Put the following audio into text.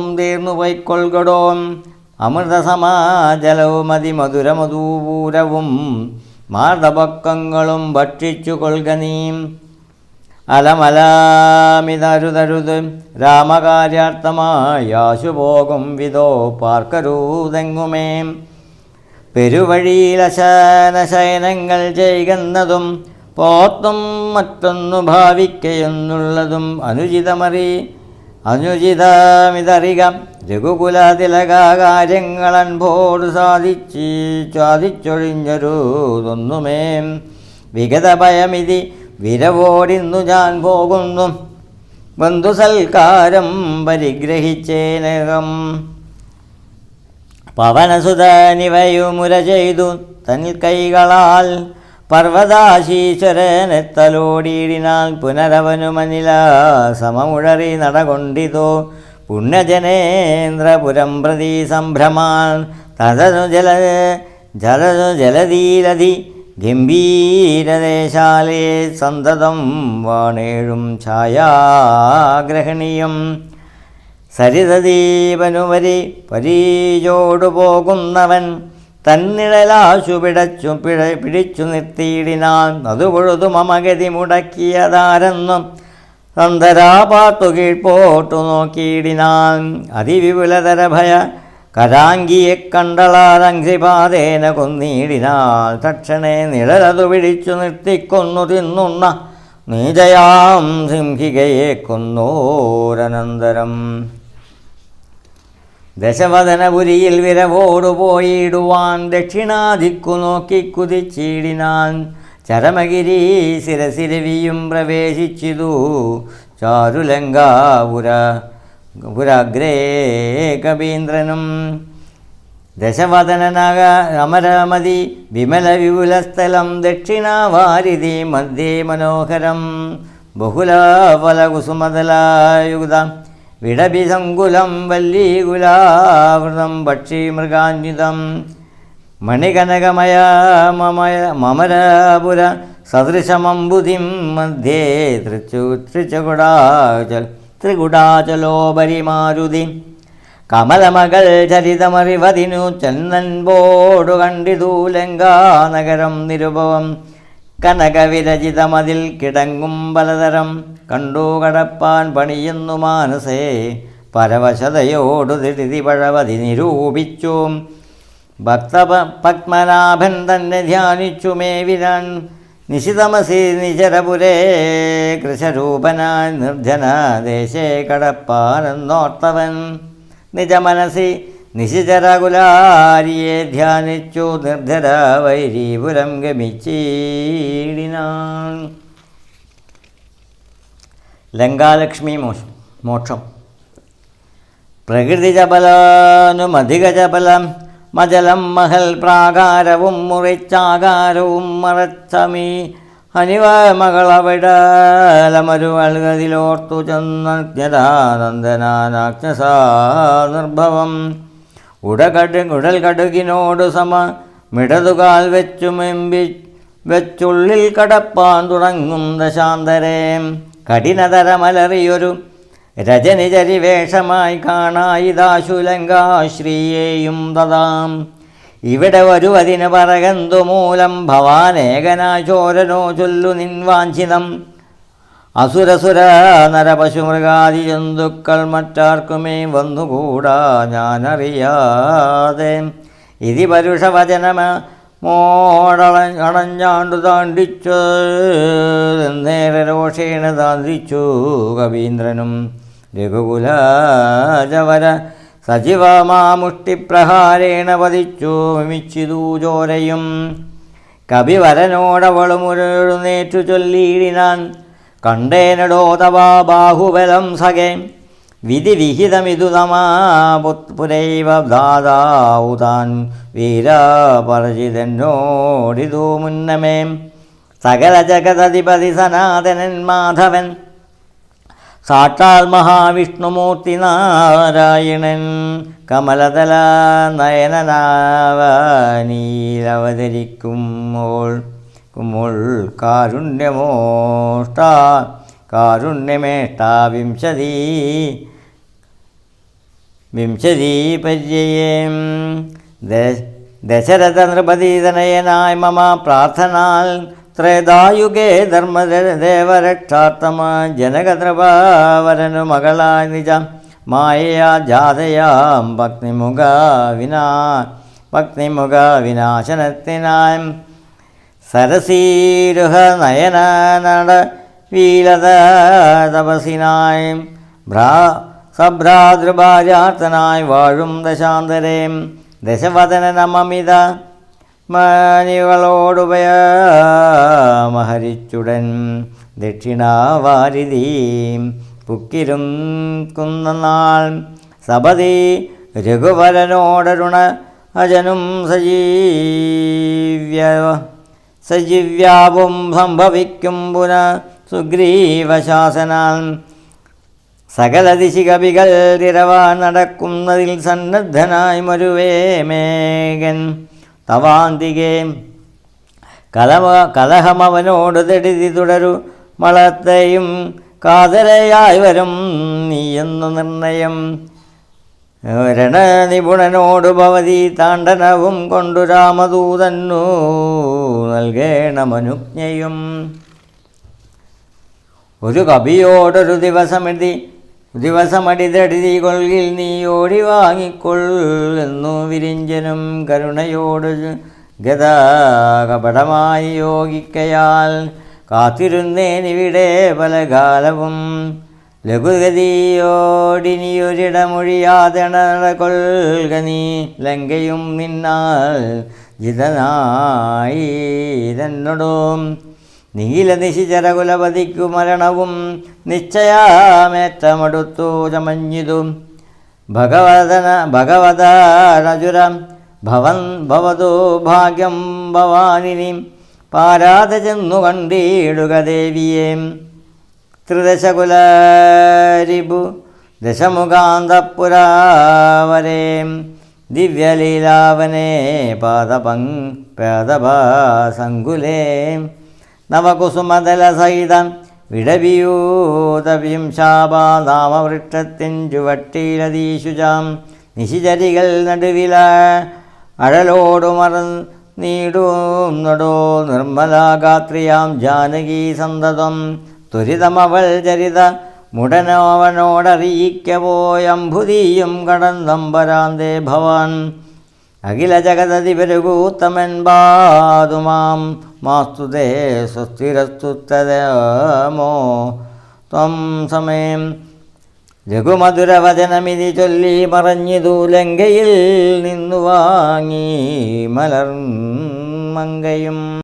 ദാഹവും തീർന്നു പോയിക്കൊൾകടോ അമൃതസമാജലവും അതിമധുരമധൂപൂരവും മാർദ്ദപക്കങ്ങളും ഭക്ഷിച്ചു കൊൾക നീ. അലമലാമിതരുതരുത്. രാമകാര്യാർത്ഥമായി ആശുപോകും വിധോ പാർക്കരൂതെങ്ങുമേ. പെരുവഴിയിലശാനശയനങ്ങൾ ചെയ്യുന്നതും പോത്തും മറ്റൊന്നു ഭാവിക്കയെന്നുള്ളതും അനുചിതമറി. അനുചിതമിതറിക രഘുകുലതിലകാര്യങ്ങൾ അൻപോട് സാധിച്ച് സാധിച്ചൊഴിഞ്ഞൊരു തൊന്നുമേ. വിഗതഭയമിതി വിരവോടിന്നു ഞാൻ പോകുന്നു. ബന്ധുസൽക്കാരം പരിഗ്രഹിച്ചേനകം. പവനസുതനിവയുമുര ചെയ്തു തൻ കൈകളാൽ പർവതാശീശ്വരനെത്തലോടിയിടിനാൽ പുനരവനുമനില സമമുഴറി നടകൊണ്ടിതോ. പുണ്യജനേന്ദ്രപുരം പ്രതി സംഭ്രമാൻ തതനു ജല ജലനു ജലധീരധി ഗംഭീരദേശാലേ സന്തതം വാണേഴും ഛായാഗ്രഹണീയം. സരിതദീപനുവരി പരീജോടു പോകുന്നവൻ തന്നിഴലാശു പിടച്ചു പിഴ പിടിച്ചു നിർത്തിയിടിനാൻ അതു പൊഴുതു മമഗതി മുടക്കിയതാരെന്നും സന്ധരാ പാത്തു കീഴ്പോട്ടു നോക്കിയിടിനാൻ അതിവിപുലതര ഭയ കരാങ്കിയെ കണ്ടളാരംഘ്രിപാതേന കൊന്നിടിനാൽ തക്ഷണേ നിഴലതു പിടിച്ചു നിർത്തിക്കൊന്നു തിന്നുണ്ണ നീജയാം സിംഹികയെ കൊന്നോരനന്തരം. ദശവദനപുരിയിൽ വിരവോടുപോയിടുവാൻ ദക്ഷിണാദിക്കു നോക്കി കുതിച്ചിടിനാൻ ചരമഗിരി ശിരസിരവിയും പ്രവേശിച്ചിതു ചാരുലങ്കാപുര പുരാഗ്രേ കവീന്ദ്രനും ദശവദനനക അമരമതി വിമല വിപുലസ്ഥലം ദക്ഷിണാവാരിധി മധ്യേ മനോഹരം ബഹുലഫലകുസുമതലായുഗ വിടഭിസങ്കുലം വല്ലീകുലാവൃതം പക്ഷിമൃഗാന്വിതം മണികനകമയ മമയ മമരപുര സദൃശമംബുധിം മധ്യേ തൃച്ചു ത്രിചകുടാചൽ ത്രികുടാചലോപരിമാരുതി. കമലമകൾ ചരിതമറിവതിനു ചെന്നൻപോടു കണ്ടിതു ലങ്കാനഗരം നിരുപവം കനകവിരചിതമതിൽ കിടങ്ങും പലതരം. കണ്ടു കടപ്പാൻ പണിയുന്നു മാനസേ. പരവശതയോടു തിരുതി പഴവതി നിരൂപിച്ചു. ഭക്ത പത്മനാഭൻ തന്നെ ധ്യാനിച്ചു മേവിരാൻ. നിശിതമസി നിചരപുരേ കൃശരൂപനാൻ നിർജന ദേശേ കടപ്പാനെന്നോർത്തവൻ. നിജമനസി നിശിചരകുലാരിയെ ധ്യാനിച്ചു നിർധര വൈരീപുരം ഗമിച്ചീടിനാൻ ലങ്കാലക്ഷ്മി മോശം മോക്ഷം. പ്രകൃതിജബലാനുമധികജബലം മജലം മഹൽ പ്രാകാരവും മുറിച്ചാകാരവും മറച്ചമീ ഹനിവമകളവിടലമരുവൽകതിലോർത്തു ചെന്നജ്ഞതാനന്ദനാനാജ്ഞസാ നിർഭവം. ഉടകടു ഉടൽ സമ മിടതുകാൽ വെച്ചു മെമ്പി വെച്ചുള്ളിൽ കടപ്പാൻ തുടങ്ങും ദശാന്തരേ. കഠിനതരമലറിയൊരു രജനിചരി വേഷമായി കാണായിതാശുലങ്കാശ്രീയേയും ദദാം ഇവിടെ വരുവതിന് പറകന്തു മൂലം ഭവാനേകനാചോരനോ ചൊല്ലു നിൻവാഞ്ചിതം. അസുരസുര നരപശുമൃഗാദി ജന്തുക്കൾ മറ്റാർക്കുമേ വന്നുകൂടാ ഞാനറിയാതെ. ഇതി പരുഷവചനമ മോടളഞ്ഞാണ്ടു താണ്ടിച്ചു നേരെ രോഷേണ താന്തിച്ചു കവീന്ദ്രനും രഘുകുലജവര സജീവമാമുഷ്ടിപ്രഹാരേണ പതിച്ചു മിമിച്ചിതു ചോരയും. കവിവരനോടവളുമുരുന്നേറ്റു ചൊല്ലിയിടിനാൻ കണ്ടേനടോ തവാ ബാഹുബലം സഖേ. വിധി വിഹിതമിതു തമാപുരൈവ ദാതാവു താൻ വീരപരചിതന്നോടിതു മുന്നമേ. സകല ജഗതധിപതി സനാതനൻ മാധവൻ. സാക്ഷാൽ മഹാവിഷ്ണുമൂർത്തി നാരായണൻ. കമലതല നയനനാവനീലവതരിക്കുമ്പോൾ കുമ്പോൾ കാരുണ്യമോഷ്ടാ കാരുണ്യമേഷ്ടാ വിംശതി വിംശതി പര്യയം ദശരഥ നൃപതീതനയനായ മമ പ്രാർത്ഥനാൽ. ത്രേതായുഗേ ധർമ്മദേവരക്ഷാർത്ഥമ ജനകദ്രഭാവരനു മകളായ നിജ മായയാ ജാതയാം ഭക്തിമുഖ വിനാ ഭക്തിമുഖ വിനാശനത്തിനായും സരസീരുഹ നയനാനട വീലത ഭ്രാ സഭ്രാതൃഭാര്യാർത്ഥനായി വാഴും ദശാന്തരേം. ദശവദന നമമിത മാനികളോടുപയ മഹരിച്ചുടൻ ദക്ഷിണാവാരിതീം പുക്കിരും കുന്നനാൾ സപതി രഘുവരനോടരുണ അജനും സജീവ്യ സജീവ്യാവും സംഭവിക്കും പുന സുഗ്രീവശാസനാൽ സകല ദിശികവികൾ തിരവാൻ നടക്കുന്നതിൽ സന്നദ്ധനായി മരുവേ മേഘൻ. തവാന്തികേ കലമ കലഹമവനോട് തെടുതി തുടരു മളത്തെയും കാതരയായി വരും നീയെന്നു നിർണയം. രണനിപുണനോട് ഭവതി താണ്ഡനവും കൊണ്ടു രാമദൂതന്നു നൽകേണമനുജ്ഞയും. ഒരു കവിയോടൊരു ദിവസമെഴുതി ദിവസമടിതെഴുതി കൊള്ളിൽ നീ ഓടി വാങ്ങിക്കൊള്ളുന്നു വിരിഞ്ചനും കരുണയോട് ഗതാകപടമായി യോഗിക്കയാൽ കാത്തിരുന്നേനിവിടെ പല കാലവും ലഘുഗതിയോടിനിയൊരിടമൊഴിയാതെ കൊൽക നീ. ലങ്കയും നിന്നാൽ ജിതനായി തന്നോടും നീലനിശിചരകുലപതിക്കു മരണവും നിശ്ചയാമേറ്റമടുത്തു ചമഞ്ഞിതും. ഭഗവതന ഭഗവതാരജുരം ഭവൻ ഭവതു ഭാഗ്യം ഭവാനിനി. പാരാതെ ചെന്നു കണ്ടിടുക ദേവിയെ. ത്രിദശകുലരിപു ദശമുഖാന്തപുരാവരേ. ദിവ്യലീലാവനേ പാദപങ് പാദപാസങ്കുലേ നവകുസുമതലസഹിതം വിടവിയൂതവിയും ശാപാനാമവൃക്ഷത്തിൻ ചുവട്ടിയിലതീശുചാം നിശിചരികൾ നടുവില അഴലോടുമറ നടോ നിർമ്മലാഗാത്രിയാം ജാനകീ സന്തതം. ത്വരിതമവൾ ചരിത മുടനവനോടറിയിക്കപോയംഭുതിയും കടന്നമ്പരാന്തേ ഭവാൻ. അഖില ജഗതതിപരുകൂത്തമൻ ബാതുമാം. മാസ്തുതേ സുസ്ഥിരസ്തുത്തതമോ ത്വം സമയം. ലഘുമധുരവചനമിതി ചൊല്ലി മറഞ്ഞിതു ലങ്കയിൽ നിന്നു വാങ്ങി മലർ മങ്കയും